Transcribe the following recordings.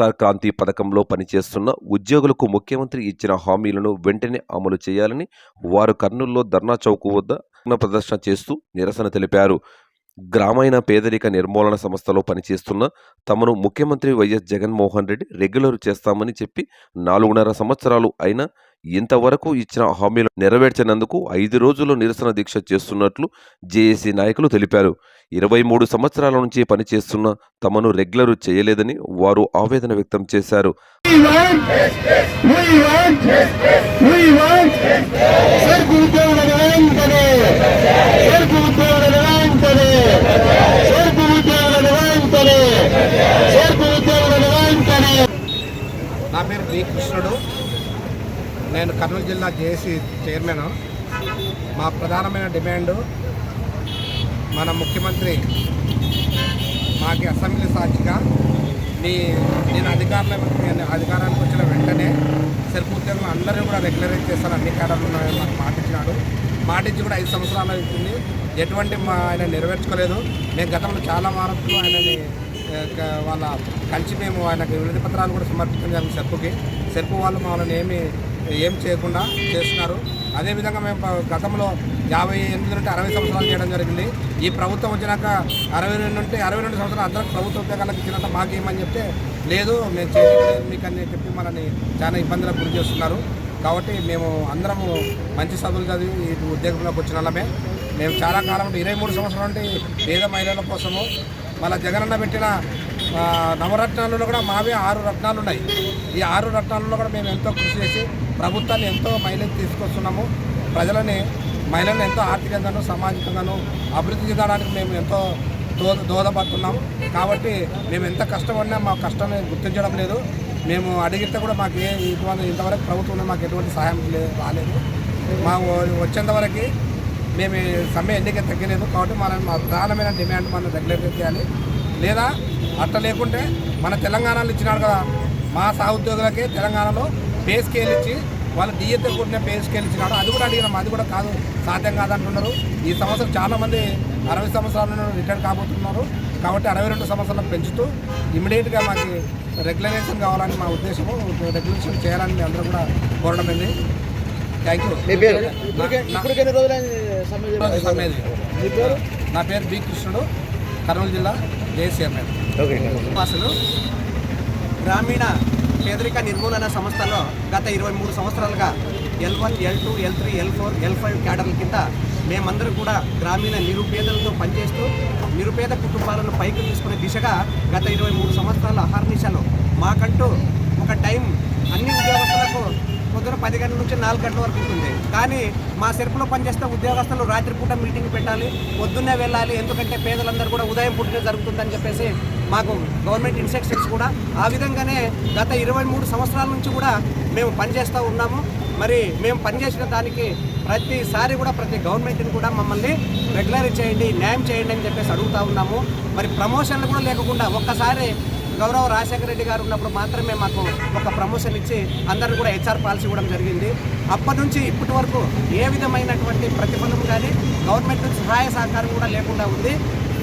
వైఎస్ఆర్ క్రాంతి పథకంలో పనిచేస్తున్న ఉద్యోగులకు ముఖ్యమంత్రి ఇచ్చిన హామీలను వెంటనే అమలు చేయాలని వారు కర్నూలులో ధర్నా చౌక్ వద్ద ప్రదర్శన చేస్తూ నిరసన తెలిపారు. గ్రామీణ పేదరిక నిర్మూలన సంస్థలో పనిచేస్తున్న తమను ముఖ్యమంత్రి వైఎస్ జగన్మోహన్ రెడ్డి రెగ్యులర్ చేస్తామని చెప్పి నాలుగున్నర సంవత్సరాలు అయినా ఇంతవరకు ఇచ్చిన హామీలు నెరవేర్చనందుకు ఐదు రోజులు నిరసన దీక్ష చేస్తున్నట్లు జేఏసీ నాయకులు తెలిపారు. ఇరవై మూడు సంవత్సరాల నుంచి పనిచేస్తున్న తమను రెగ్యులర్ చేయలేదని వారు ఆవేదన వ్యక్తం చేశారు. నా పేరు బి కృష్ణుడు. నేను కర్నూలు జిల్లా జేఏసీ చైర్మన్. మా ప్రధానమైన డిమాండు మన ముఖ్యమంత్రి మాకి అసెంబ్లీ సాక్షిగా నీ నేను అధికారుల అధికారానికి వచ్చిన వెంటనే సెల్ఫ్ ఉద్యోగులు అందరూ కూడా రెగ్యులరైజ్ చేస్తాను అన్ని కేడర్లు ఉన్నాయని మాకు మాటిచ్చినాడు. మాటించి కూడా ఐదు సంవత్సరాలు అవుతుంది. ఎటువంటి మా ఆయన నెరవేర్చుకోలేదు. మేము గతంలో చాలా మార్పులు ఆయనని వాళ్ళ కలిసి మేము ఆయనకు వినతి పత్రాలు కూడా సమర్పించడం జరిగింది సెర్పుకి సెర్పు వాళ్ళు వాళ్ళని ఏమి ఏం చేయకుండా చేస్తున్నారు. అదేవిధంగా మేము గతంలో యాభై ఎనిమిది నుండి అరవై సంవత్సరాలు చేయడం జరిగింది. ఈ ప్రభుత్వం వచ్చినాక అరవై రెండు నుండి అరవై రెండు సంవత్సరాలు అందరికి ప్రభుత్వ ఉద్యోగాలకు ఇచ్చినంత మాకేమని చెప్తే లేదు మేము చేయలేదు మీకు అని చెప్పి మనల్ని చాలా ఇబ్బందులకు గురి చేస్తున్నారు. కాబట్టి మేము అందరము మంచి చదువులు చదివి ఈ ఉద్యోగంలోకి వచ్చిన వాళ్ళమే. మేము చాలా కాలం ఇరవై మూడు సంవత్సరాల నుండి పేద మహిళల కోసము మళ్ళీ జగనన్న పెట్టిన నవరత్నాలలో కూడా మావే ఆరు రత్నాలు ఉన్నాయి ఈ ఆరు రత్నాలలో కూడా మేము ఎంతో కృషి చేసి ప్రభుత్వాన్ని ఎంతో మైలేజ్ తీసుకొస్తున్నాము. ప్రజలని మహిళలను ఎంతో ఆర్థికంగాను సామాజికంగాను అభివృద్ధి చెందడానికి మేము ఎంతో దో దోహదపడుతున్నాం. కాబట్టి మేము ఎంత కష్టపడినా మా కష్టాన్ని గుర్తించడం లేదు. మేము అడిగితే కూడా మాకు ఏ ఇటువంటి ఇంతవరకు ప్రభుత్వం మాకు ఎటువంటి సహాయం లేదు రాలేదు. మా వచ్చేంతవరకు మేము సమ్మె ఎన్నిక తగ్గలేదు. కాబట్టి మన మా ప్రధానమైన డిమాండ్ మనం రెగ్యులేట్ చేయాలి లేదా అట్ట లేకుంటే మన తెలంగాణలో ఇచ్చినాడు కదా మా సహోద్యోగులకే తెలంగాణలో పే స్కేల్ ఇచ్చి వాళ్ళు డిఎత్తో కూడిన పే స్కేల్ ఇచ్చినాడు. అది కూడా అడిగినాం అది కూడా కాదు సాధ్యం కాదంటున్నారు. ఈ సంవత్సరం చాలామంది అరవై సంవత్సరాల నుండి రిటైర్ కాబోతున్నారు. కాబట్టి అరవై రెండు సంవత్సరాలకు పెంచుతూ ఇమీడియట్గా మాకు రెగ్యులరేషన్ కావాలని మా ఉద్దేశము రెగ్యులేషన్ చేయాలని మేము అందరూ కూడా కోరడం అయింది థ్యాంక్ యూ నా పేరు బి కృష్ణుడు. కర్నూలు జిల్లా ఓకే. వాసులు గ్రామీణ పేదరిక నిర్మూలన సంస్థలో గత ఇరవై మూడు సంవత్సరాలుగా L one L two L three L four L five క్యాడర్ల కింద మేమందరూ కూడా గ్రామీణ నిరుపేదలతో పనిచేస్తూ నిరుపేద కుటుంబాలను పైకి తీసుకునే దిశగా గత ఇరవై మూడు సంవత్సరాల అహర్నిశలో మాకంటూ ఒక టైం అన్ని ఉద్యోగస్తులకు పొద్దున పది గంటల నుంచి నాలుగు గంటల వరకు ఉంటుంది. కానీ మా సెరుపులో పనిచేస్తే ఉద్యోగస్తులు రాత్రిపూట మీటింగ్ పెట్టాలి పొద్దున్నే వెళ్ళాలి ఎందుకంటే పేదలందరూ కూడా ఉదయం పూటనే జరుగుతుందని చెప్పేసి మాకు గవర్నమెంట్ ఇన్స్ట్రక్షన్స్ కూడా. ఆ విధంగానే గత ఇరవై మూడు సంవత్సరాల నుంచి కూడా మేము పనిచేస్తూ ఉన్నాము. మరి మేము పనిచేసిన దానికి ప్రతిసారి కూడా ప్రతి గవర్నమెంట్ని కూడా మమ్మల్ని రెగ్యులర్ చేయండి న్యాయం చేయండి అని చెప్పేసి అడుగుతూ ఉన్నాము. మరి ప్రమోషన్లు కూడా లేకుండా ఒక్కసారి గౌరవ రాజశేఖర రెడ్డి గారు ఉన్నప్పుడు మాత్రమే మాకు ఒక ప్రమోషన్ ఇచ్చి అందరూ కూడా హెచ్ఆర్ పాలసీ ఇవ్వడం జరిగింది. అప్పటి నుంచి ఇప్పటి వరకు ఏ విధమైనటువంటి ప్రతిఫలం కానీ గవర్నమెంట్ సహాయ సహకారం కూడా లేకుండా ఉంది.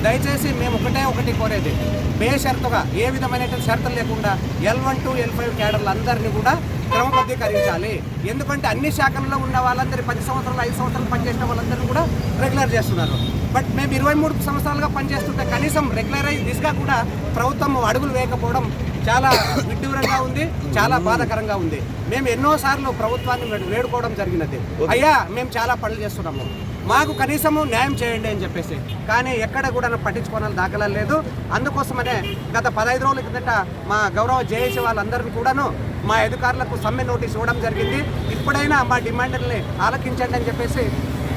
దయచేసి మేము ఒకటే ఒకటి కోరేది. బేషరతుగా ఏ విధమైనటువంటి షరతులు లేకుండా L one to L five క్యాడర్లు అందరినీ కూడా క్రమబద్ధీకరించాలి. ఎందుకంటే అన్ని శాఖల్లో ఉన్న వాళ్ళందరి పది సంవత్సరాలు ఐదు సంవత్సరాలు పనిచేసిన వాళ్ళందరినీ కూడా రెగ్యులర్ చేస్తున్నారు. బట్ మేము ఇరవై మూడు సంవత్సరాలుగా పనిచేస్తుంటే కనీసం రెగ్యులరైజ్ దిశగా కూడా ప్రభుత్వం అడుగులు వేయకపోవడం చాలా విడ్డూరంగా ఉంది చాలా బాధాకరంగా ఉంది. మేము ఎన్నోసార్లు ప్రభుత్వాన్ని వేడు- వేడుకోవడం జరిగినది. అయ్యా మేము చాలా పనులు చేస్తున్నాము. మాకు కనీసము న్యాయం చేయండి అని చెప్పేసి. కానీ ఎక్కడ కూడా పట్టించుకోవాలని దాఖలా లేదు. అందుకోసమనే గత పదహైదు రోజుల కిందట మా గౌరవ జేఏసీ వాళ్ళందరినీ కూడాను మా అధికారులకు సమ్మె నోటీస్ ఇవ్వడం జరిగింది. ఇప్పుడైనా మా డిమాండ్ని ఆలకించండి అని చెప్పేసి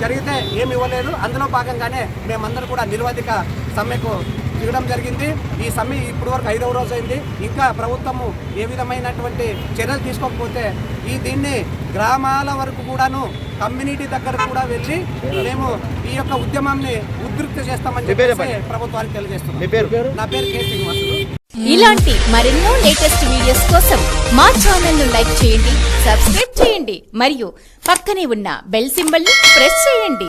జరిగితే ఏమి ఇవ్వలేదు. అందులో భాగంగానే మేమందరం కూడా నిరవధిక సమ్మెకు దిగడం జరిగింది. ఈ సమ్మె ఇప్పటి వరకు ఐదవ రోజు అయింది. ఇంకా ప్రభుత్వము ఏ విధమైనటువంటి చర్యలు తీసుకోకపోతే ఈ దీన్ని గ్రామాల వరకు కూడాను కమ్యూనిటీ దగ్గర కూడా వెళ్ళి మేము ఈ యొక్క ఉద్యమాన్ని ఉధృతి చేస్తామని చెప్పేసి ప్రభుత్వానికి తెలియజేస్తున్నాం. నా పేరు కె శ్రీనివాసులు. ఇలాంటి మరెన్నో లేటెస్ట్ వీడియోస్ కోసం మా ఛానల్ను లైక్ చేయండి సబ్స్క్రైబ్ చేయండి మరియు పక్కనే ఉన్న బెల్ సింబల్ని ప్రెస్ చేయండి.